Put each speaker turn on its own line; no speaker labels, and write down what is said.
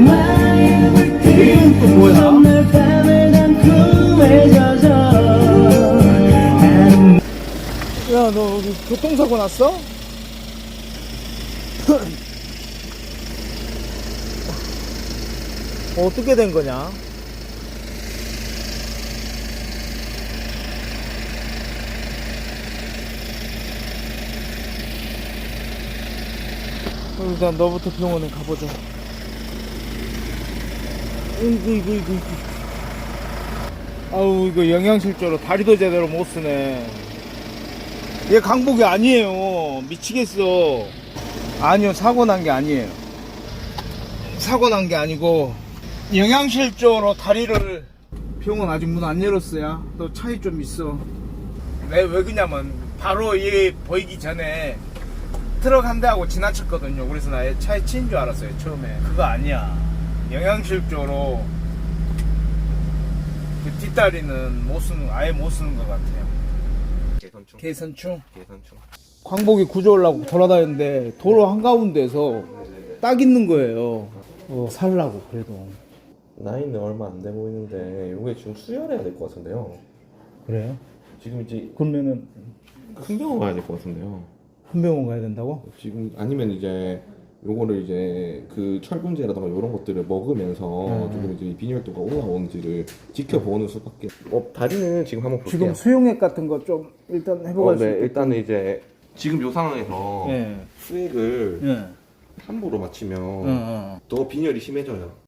이건 또 뭐야? 야, 너 여기 교통사고 났어? 어떻게 된 거냐? 일단 너부터 병원에 가보자. 이구 이구 이구 이구. 아우 이거 영양실조로 다리도 제대로 못 쓰네. 얘 강복이 아니에요. 미치겠어. 아니요 사고 난 게 아니에요. 사고 난 게 아니고 영양실조로 다리를 병원 아직 문 안 열었어요. 또 차이 좀 있어. 왜, 왜 그냐면 바로 얘 보이기 전에 트럭 한 대하고 지나쳤거든요. 그래서 나얘 차에 치인 줄 알았어요. 처음에. 그거 아니야. 영양실조로 그 뒷다리는 못 쓰는 아예 못 쓰는 것 같아요.
개선충
개선충.
개선충
광복이 구조하려고 돌아다니는데 도로 한가운데서 딱 있는 거예요. 어, 살라고 그래도.
나이는 얼마 안 돼 보이는데 이게 지금 수혈해야 될 것 같은데요
그래요?
지금 이제
그러면은
큰 병원 가야 될 것 같은데요
분병원 가야 된다고?
지금 아니면 이제 요거를 이제 그 철분제라던가 이런 것들을 먹으면서
음.
지금 이제 비뇨기도가 올라오는지를 지켜보는 수밖에 어 다리는 지금 한번 볼게요
지금 수용액 같은 거 좀 일단 해보고
어, 네 일단은 이제 지금 요 상황에서
예.
수액을
예.
함부로 맞추면
어, 어.
더 빈혈이 심해져요